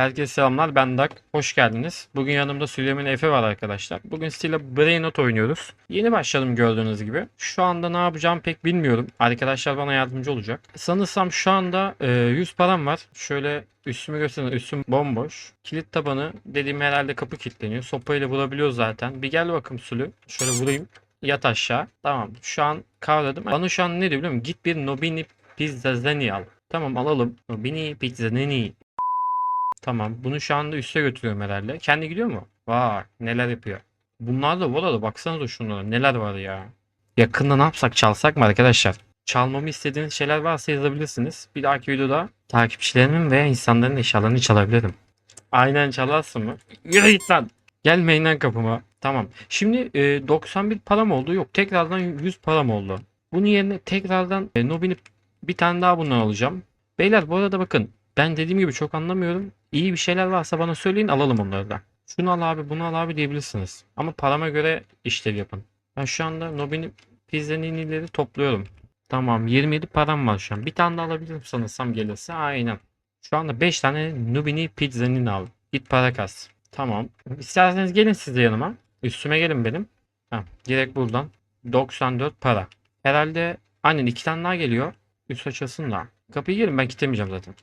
Herkese selamlar ben Dak. Hoş geldiniz. Bugün yanımda Süleyman Efe var arkadaşlar. Bugün sizinle Brainot oynuyoruz. Yeni başladım gördüğünüz gibi. Şu anda ne yapacağım pek bilmiyorum. Arkadaşlar bana yardımcı olacak. Sanırsam şu anda e, 100 param var. Şöyle üstümü göstereyim. Üstüm bomboş. Kilit tabanı dediğim herhalde kapı kilitleniyor. Sopayla vurabiliyoruz zaten. Bir gel bakayım Sülü. Şöyle vurayım. Yat aşağı. Tamam. Şu an kavradım. Bana şu an ne diyor biliyor musun? Git bir Nobini Pizzazani al. Tamam alalım. Nobini Pizzazani. Tamam. Bunu şu anda üste götürüyorum herhalde. Kendi gidiyor mu? Vay neler yapıyor. Bunlar da bu arada baksanıza şunlara neler var ya. Yakında ne yapsak çalsak mı arkadaşlar? Çalmamı istediğiniz şeyler varsa yazabilirsiniz. Bir dahaki videoda takipçilerimin veya insanların eşyalarını çalabilirim. Aynen çalarsın mı? Yürü git lan. Gelmeyin lan kapıma. Tamam. Şimdi e, 91 param oldu. Yok tekrardan 100 param oldu. Bunun yerine tekrardan e, Nobin'i bir tane daha bundan alacağım. Beyler bu arada bakın ben dediğim gibi çok anlamıyorum. İyi bir şeyler varsa bana söyleyin alalım onları da. Şunu al abi bunu al abi diyebilirsiniz. Ama parama göre işlev yapın. Ben şu anda Nobini Pizzanini'leri topluyorum. Tamam 27 param var şu an. Bir tane de alabilirim sanırsam gelirse. Aynen. Şu anda 5 tane Nubini Pizzanini al. Git para kas. Tamam. İsterseniz gelin siz de yanıma. Üstüme gelin benim. Ha, direkt buradan. 94 para. Herhalde aynen iki tane daha geliyor. Üst açılsın da. Kapıyı gelin ben kitlemeyeceğim zaten.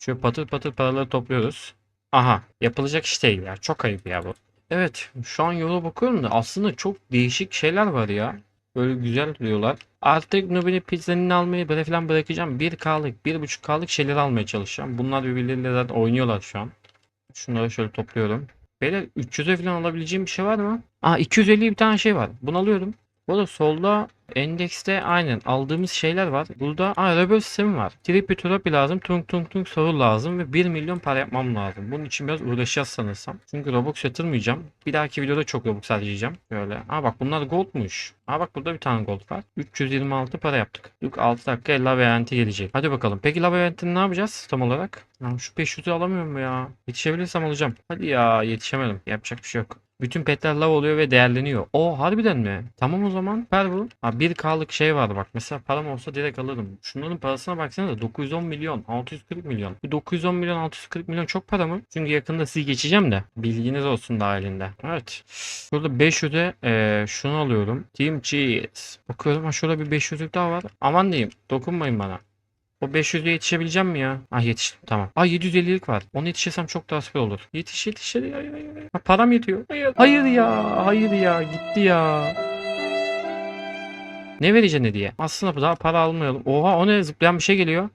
Şöyle patır patır paraları topluyoruz. Aha yapılacak iş değil ya. Çok ayıp ya bu. Evet şu an yola bakıyorum da aslında çok değişik şeyler var ya. Böyle güzel duruyorlar. Artık Nubini pizzanini almayı böyle falan bırakacağım. 1K'lık 1.5K'lık şeyler almaya çalışacağım. Bunlar birbirleriyle zaten oynuyorlar şu an. Şunları şöyle topluyorum. Beyler 300'e falan alabileceğim bir şey var mı? Aa 250 bir tane şey var. Bunu alıyorum. Bu da solda endekste aynen aldığımız şeyler var. Burada aa rebel sistemi var. Tripiterapi lazım. Tung tung tung soru lazım ve 1 milyon para yapmam lazım. Bunun için biraz uğraşacağız sanırsam. Çünkü Robux yatırmayacağım. Bir dahaki videoda çok Robux harcayacağım. Böyle. Aa bak bunlar goldmuş. Aa bak burada bir tane gold var. 326 para yaptık. Yok 6 dakika lava eventi gelecek. Hadi bakalım. Peki lava eventini ne yapacağız tam olarak? Ya şu 500'ü alamıyorum ya. Yetişebilirsem alacağım. Hadi ya yetişemedim. Yapacak bir şey yok. Bütün petler lav oluyor ve değerleniyor. O harbiden mi? Tamam o zaman. Per bu. Ha 1K'lık şey var bak. Mesela param olsa direkt alırım. Şunların parasına baksana 910 milyon. 640 milyon. Bu 910 milyon 640 milyon çok para mı? Çünkü yakında sizi geçeceğim de. Bilginiz olsun dahilinde. Evet. Burada 500'e e, şunu alıyorum. Team Cheese. Bakıyorum ha şurada bir 500'lük daha var. Aman diyeyim. Dokunmayın bana. O 500'e yetişebileceğim mi ya? Ah yetiştim tamam. Ah 750'lik var. Onu yetişirsem çok daha süper olur. Yetiş yetiş. Hayır, hayır, hayır. Ha, param yetiyor. Hayır. Hayır ya. Hayır ya. Gitti ya. Ne vereceksin hediye? Aslında daha para almayalım. Oha o ne? Zıplayan bir şey geliyor.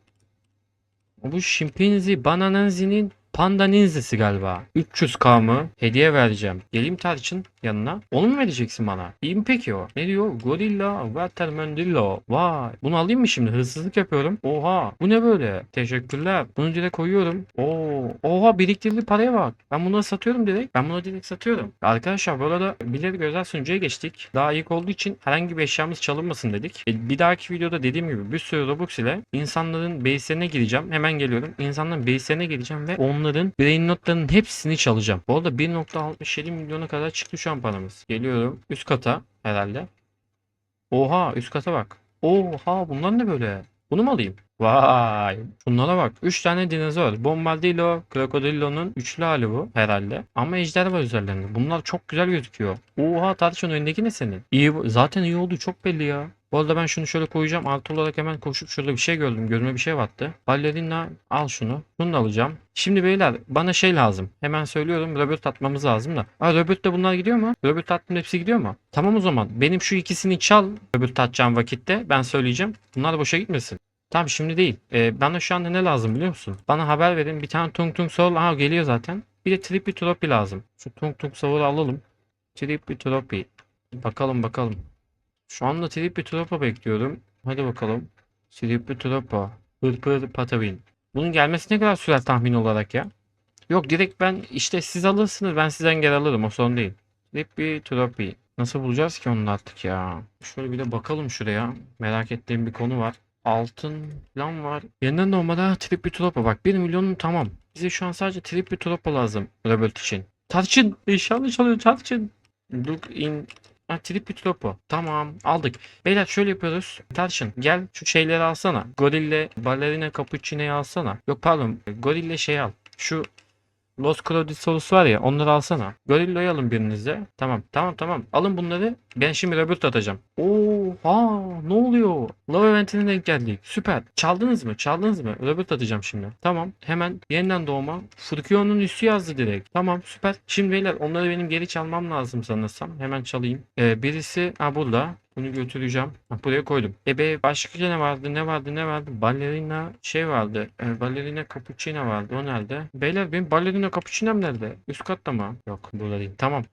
Bu şimpanzi banananzinin panda ninzesi galiba. 300k mı? Hediye vereceğim. Geleyim tarçın yanına. Onu mu vereceksin bana? İyi mi peki o? Ne diyor? Gorilla Watermandillo. Vay. Bunu alayım mı şimdi? Hırsızlık yapıyorum. Oha. Bu ne böyle? Teşekkürler. Bunu direkt koyuyorum. Oo. Oha biriktirdiği paraya bak. Ben bunları satıyorum direkt. Ben bunu direkt satıyorum. Arkadaşlar bu arada bilerek özel sunucuya geçtik. Daha ilk olduğu için herhangi bir eşyamız çalınmasın dedik. E, Bir dahaki videoda dediğim gibi bir sürü Robux ile insanların base'lerine gireceğim. Hemen geliyorum. İnsanların base'lerine gireceğim ve onların brain notlarının hepsini çalacağım. Bu arada 1.67 milyona kadar çıktı şu an paramız. Geliyorum. Üst kata herhalde. Oha üst kata bak. Oha bunlar ne böyle? Bunu mu alayım? Vay. Bunlara bak. 3 tane dinozor. Bombardillo, Krokodillo'nun üçlü hali bu herhalde. Ama ejder var üzerlerinde. Bunlar çok güzel gözüküyor. Oha tartışın önündeki ne senin? İyi zaten iyi olduğu çok belli ya. Bu arada ben şunu şöyle koyacağım. Artı olarak hemen koşup şurada bir şey gördüm. Gözüme bir şey battı. Ballerina al şunu. Bunu da alacağım. Şimdi beyler bana şey lazım. Hemen söylüyorum. Robot atmamız lazım da. Aa robot da bunlar gidiyor mu? Robot attım hepsi gidiyor mu? Tamam o zaman. Benim şu ikisini çal. Robot atacağım vakitte. Ben söyleyeceğim. Bunlar boşa gitmesin. Tamam şimdi değil. Ee, bana şu anda ne lazım biliyor musun? Bana haber verin. Bir tane tung tung soul. Aha geliyor zaten. Bir de trippy tropi lazım. Şu tung tung soul'u alalım. Trippy tropi. Bakalım bakalım. Şu anda trippy tropa bekliyorum. Hadi bakalım. Trippy tropa. Pırpır patavin. Bunun gelmesi ne kadar sürer tahmin olarak ya? Yok direkt ben işte siz alırsınız ben sizden geri alırım o sorun değil. Trippy tropi. Nasıl bulacağız ki onu artık ya? Şöyle bir de bakalım şuraya. Merak ettiğim bir konu var. Altın falan var. Yeniden normalde trip bir tropa bak 1 milyon tamam. Bize şu an sadece trip bir tropa lazım Robert için. Tarçın eşyalı çalıyor tarçın. Look in Ha, trip bir tropa. Tamam aldık. Beyler şöyle yapıyoruz. Tarçın gel şu şeyleri alsana. Gorille ballerina cappuccino'yu alsana. Yok pardon gorille şey al. Şu Los Clodissolus var ya onları alsana. Gorillo'yu alın birinizde. Tamam tamam tamam. Alın bunları. Ben şimdi Robert atacağım. Oha ne oluyor? Love eventine denk geldik. Süper. Çaldınız mı? Çaldınız mı? Robert atacağım şimdi. Tamam. Hemen yeniden doğma. Furkion'un üstü yazdı direkt. Tamam süper. Şimdi beyler onları benim geri çalmam lazım sanırsam. Hemen çalayım. Ee, birisi ha burada. Bunu götüreceğim. Ha, buraya koydum. E be başka ne vardı? Ne vardı? Ne vardı? Ballerina şey vardı. E, ballerina cappuccino vardı. O nerede? Beyler benim ballerina cappuccino'm nerede? Üst katta mı? Yok burada değil. Tamam.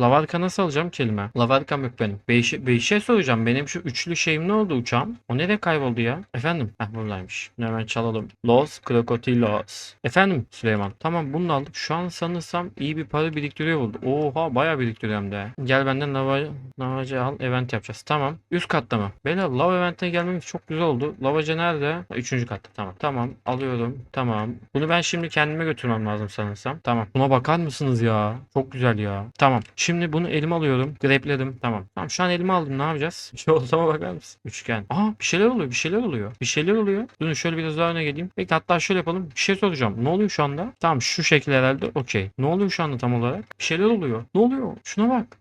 Lavarka nasıl alacağım kelime? Lavarkam yok benim. Bir şey soracağım. Benim şu üçlü şeyim ne oldu uçağım? O nereye kayboldu ya? Efendim? Heh buradaymış. Bunu Hemen çalalım. Los Crocodilos. Efendim Süleyman. Tamam bunu da aldım. Şu an sanırsam iyi bir para biriktiriyor oldu. Oha bayağı biriktiriyorum de. Gel benden lava, lavacı al. Event yapacağız. Tamam. Üst katta mı? Beyler lava eventine gelmemiz çok güzel oldu. Lavacı nerede? Üçüncü katta. Tamam. Tamam. Alıyorum. Tamam. Bunu ben şimdi kendime götürmem lazım sanırsam. Tamam. Buna bakar mısınız ya? Çok güzel ya. Tamam. Şimdi bunu elime alıyorum. Grepledim. Tamam. Tamam şu an elime aldım. Ne yapacağız? Şu ortama bakar mısın? Üçgen. Aa bir şeyler oluyor. Bir şeyler oluyor. Bir şeyler oluyor. Durun şöyle biraz daha öne geleyim. Bekle hatta şöyle yapalım. Bir şey soracağım. Ne oluyor şu anda? Tamam şu şekil herhalde. Okey. Ne oluyor şu anda tam olarak? Bir şeyler oluyor. Ne oluyor? Şuna bak.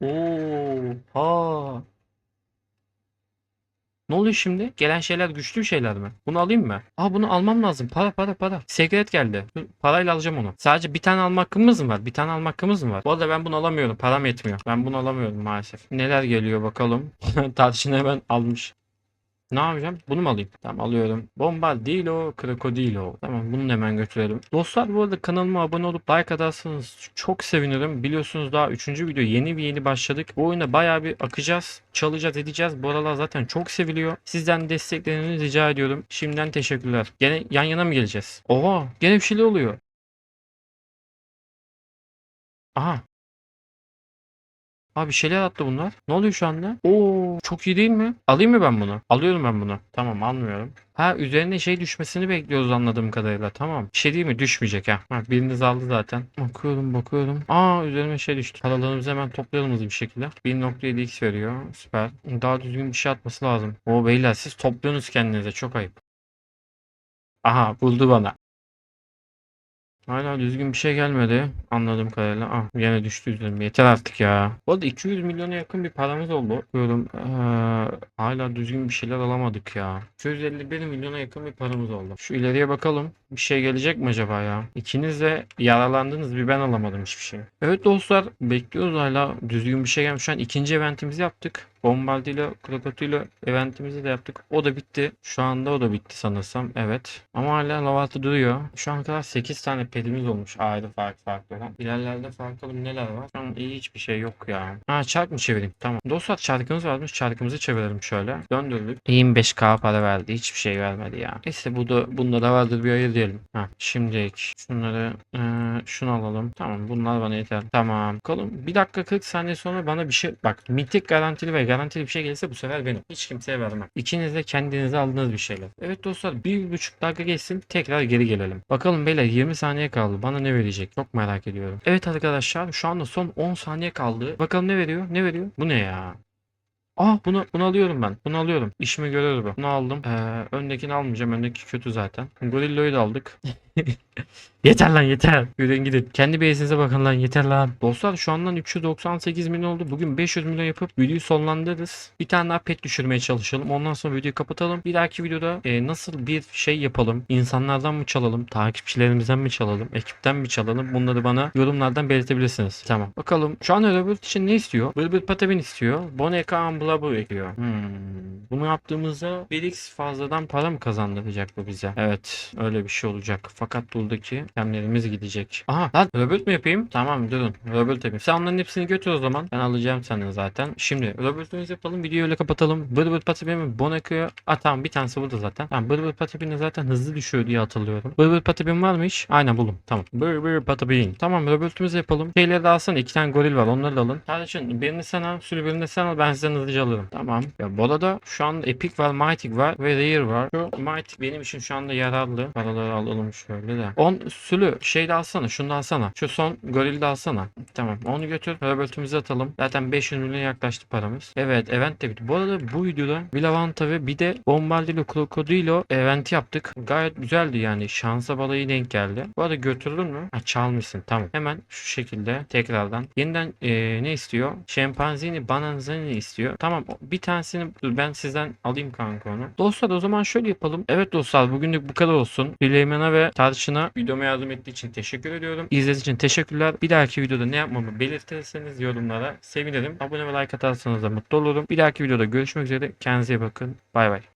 Oo, ha. Ne oluyor şimdi? Gelen şeyler güçlü şeyler mi? Bunu alayım mı? Aa bunu almam lazım. Para para para. Sekret geldi. Parayla alacağım onu. Sadece bir tane alma hakkımız mı var? Bir tane alma hakkımız mı var? Bu arada ben bunu alamıyorum. Param yetmiyor. Ben bunu alamıyorum maalesef. Neler geliyor bakalım. Tarçını hemen almış. Ne yapacağım? Bunu mu alayım? Tamam alıyorum. Bombardilo, Crocodilo. Tamam bunu hemen götürelim. Dostlar bu arada kanalıma abone olup like atarsanız çok sevinirim. Biliyorsunuz daha 3. video yeni bir yeni başladık. Bu oyuna bayağı bir akacağız. Çalacağız edeceğiz. Bu aralar zaten çok seviliyor. Sizden desteklerinizi rica ediyorum. Şimdiden teşekkürler. Gene yan yana mı geleceğiz? Oha gene bir şeyler oluyor. Aha Abi bir şeyler attı bunlar. Ne oluyor şu anda? Oo çok iyi değil mi? Alayım mı ben bunu? Alıyorum ben bunu. Tamam almıyorum. Ha üzerine şey düşmesini bekliyoruz anladığım kadarıyla. Tamam. Bir şey değil mi? Düşmeyecek ha. ha biriniz aldı zaten. Bakıyorum bakıyorum. Aa üzerime şey düştü. Paralarımızı hemen toplayalım hızlı bir şekilde. 1.7x veriyor. Süper. Daha düzgün bir şey atması lazım. O beyler siz topluyorsunuz kendinize. Çok ayıp. Aha buldu bana. Hala düzgün bir şey gelmedi. Anladığım kadarıyla. Ah yine düştü üzerime. Yeter artık ya. Bu arada 200 milyona yakın bir paramız oldu. Diyorum eee, hala düzgün bir şeyler alamadık ya. 251 milyona yakın bir paramız oldu. Şu ileriye bakalım. Bir şey gelecek mi acaba ya? İkiniz de yaralandınız bir ben alamadım hiçbir şey. Evet dostlar bekliyoruz hala düzgün bir şey gelmiş. Şu an ikinci eventimizi yaptık. Bombardilo, Krokodilo eventimizi de yaptık. O da bitti. Şu anda o da bitti sanırsam. Evet. Ama hala lavatı duruyor. Şu an kadar 8 tane pedimiz olmuş ayrı farklı farklı olan. İlerlerde bakalım neler var. Şu an iyi hiçbir şey yok ya. Ha çark mı çevireyim? Tamam. Dostlar çarkımız varmış. Çarkımızı çevirelim şöyle. Döndürdük. 25k para verdi. Hiçbir şey vermedi ya. Neyse bu da bunda da vardır bir hayır diyelim. Ha şimdi şunları eee, şunu alalım. Tamam bunlar bana yeter. Tamam. Bakalım bir dakika 40 saniye sonra bana bir şey bak mitik garantili ve garantili bir şey gelirse bu sefer benim. Hiç kimseye vermem. İkiniz de kendinize aldığınız bir şeyler. Evet dostlar bir buçuk dakika geçsin tekrar geri gelelim. Bakalım beyler 20 saniye kaldı. Bana ne verecek? Çok merak ediyorum. Evet arkadaşlar şu anda son 10 saniye kaldı. Bakalım ne veriyor? Ne veriyor? Bu ne ya? Aa bunu bunu alıyorum ben. Bunu alıyorum. İşimi görür bu. Bunu aldım. Ee, öndekini almayacağım. Öndeki kötü zaten. Gorillo'yu da aldık. yeter lan yeter. Yürüyün gidin. Kendi base'inize bakın lan yeter lan. Dostlar şu andan 398 milyon oldu. Bugün 500 milyon yapıp videoyu sonlandırırız. Bir tane daha pet düşürmeye çalışalım. Ondan sonra videoyu kapatalım. Bir dahaki videoda e, nasıl bir şey yapalım? İnsanlardan mı çalalım? Takipçilerimizden mi çalalım? Ekipten mi çalalım? Bunları bana yorumlardan belirtebilirsiniz. Tamam. Bakalım. Şu an Robert için ne istiyor? Bılbıl Patapin istiyor. Boneka Amblabu ekliyor. Hmm. Bunu yaptığımızda 1x fazladan para mı kazandıracak bu bize? Evet. Öyle bir şey olacak. Fakat buradaki temlerimiz gidecek. Aha lan Robert mi yapayım? Tamam durun. Robert yapayım. Sen onların hepsini götür o zaman. Ben alacağım senin zaten. Şimdi Robert'ımızı yapalım. Videoyu öyle kapatalım. Bırbır Patapin'i Boneka'ya... Aa tamam bir tanesi burada zaten. Tamam Bırbır Patapin'i zaten hızlı düşüyor diye hatırlıyorum. Bırbır Patapin var mı hiç? Aynen buldum. Tamam. Bırbır Patapin. Tamam Robert'ımızı yapalım. Şeyleri de alsana. iki tane goril var. Onları da alın. Kardeşim birini sen al. Sürü birini sen al. Ben sizden hızlıca alırım. Tamam. Ya bu arada şu anda Epic var, Mythic var ve Rare var. Şu Mythic benim için şu anda yararlı. Paraları alalım şöyle. De. 10 sülü şey de alsana. Şunu da alsana. Şu son goril de alsana. Tamam. Onu götür. Robert'imizi atalım. Zaten 500 milyon yaklaştı paramız. Evet event de bitti. Bu arada bu videoda bir lavanta ve bir de bombardilo krokodilo event yaptık. Gayet güzeldi yani. Şansa balayı denk geldi. Bu arada götürdün mü? Ha, çalmışsın. Tamam. Hemen şu şekilde tekrardan. Yeniden eee, ne istiyor? Şempanzini, bananzini istiyor. Tamam. Bir tanesini ben sizden alayım kanka onu. Dostlar o zaman şöyle yapalım. Evet dostlar bugünlük bu kadar olsun. Süleyman'a ve Tarçın'a videoma yardım ettiği için teşekkür ediyorum. İzlediğiniz için teşekkürler. Bir dahaki videoda ne yapmamı belirtirseniz yorumlara sevinirim. Abone ve like atarsanız da mutlu olurum. Bir dahaki videoda görüşmek üzere. Kendinize iyi bakın. Bay bay.